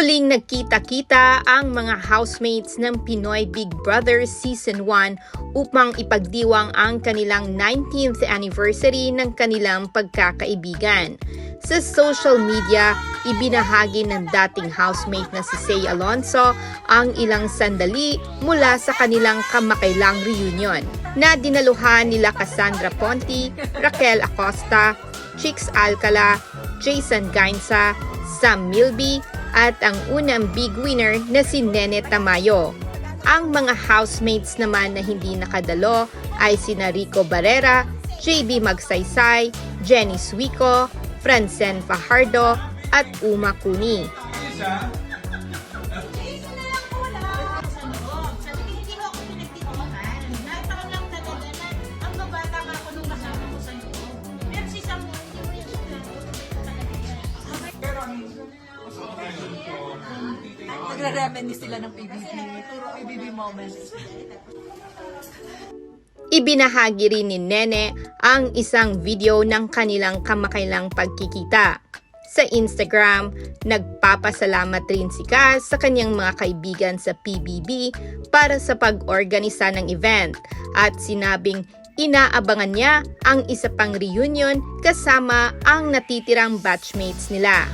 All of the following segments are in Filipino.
Muling nagkita-kita ang mga housemates ng Pinoy Big Brother Season 1 upang ipagdiwang ang kanilang 19th anniversary ng kanilang pagkakaibigan. Sa social media, ibinahagi ng dating housemate na si Say Alonso ang ilang sandali mula sa kanilang kamakailang reunion na dinaluhan nila Cassandra Ponti, Raquel Acosta, Chicks Alcala, Jason Gainsa, Sam Milby at ang unang big winner na si Nene Tamayo. Ang mga housemates naman na hindi nakadalo ay sina Rico Barrera, JB Magsaysay, Jenny Suico, Francen Fajardo at Uma Kuni. Nagre-reminisce sila ng PBB. Puro PBB moments. Ibinahagi rin ni Nene ang isang video ng kanilang kamakailang pagkikita. Sa Instagram, nagpapasalamat rin si Kaz sa kanyang mga kaibigan sa PBB para sa pag-organisa ng event at sinabing inaabangan niya ang isa pang reunion kasama ang natitirang batchmates nila.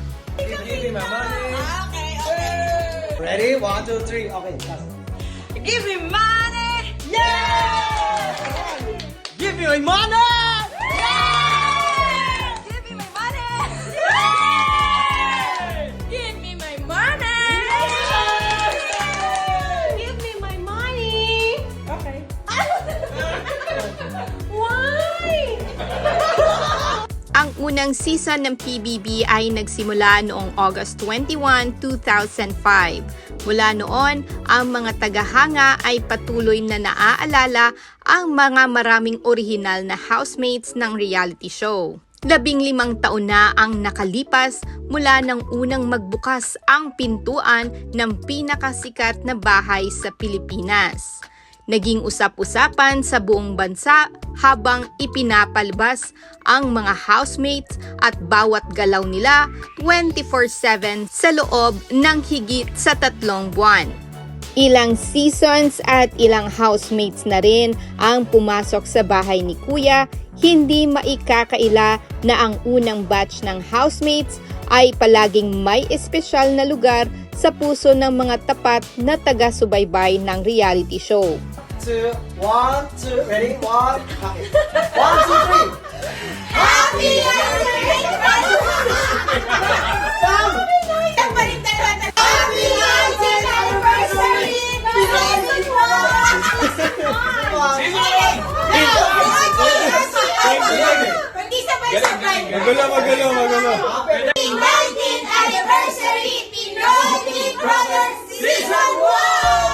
Ready? One, two, three. Okay. Give me money! Yeah! Give me money! Ang unang season ng PBB ay nagsimula noong August 21, 2005. Mula noon, ang mga tagahanga ay patuloy na naaalala ang mga maraming orihinal na housemates ng reality show. Labing limang taon na ang nakalipas mula nang unang magbukas ang pintuan ng pinakasikat na bahay sa Pilipinas naging usap-usapan sa buong bansa habang ipinapalabas ang mga housemates at bawat galaw nila 24-7 sa loob ng higit sa tatlong buwan. Ilang seasons at ilang housemates na rin ang pumasok sa bahay ni Kuya, hindi maikakaila na ang unang batch ng housemates ay palaging may espesyal na lugar sa puso ng mga tapat na taga-subaybay ng reality show. Two, one, two. Ready? One. Okay. One, two, three. Happy Happy 19th anniversary! Hindi sabay-sabay. Magulo, magulo, magulo. 19th anniversary Pinoy Big Brother Season 1!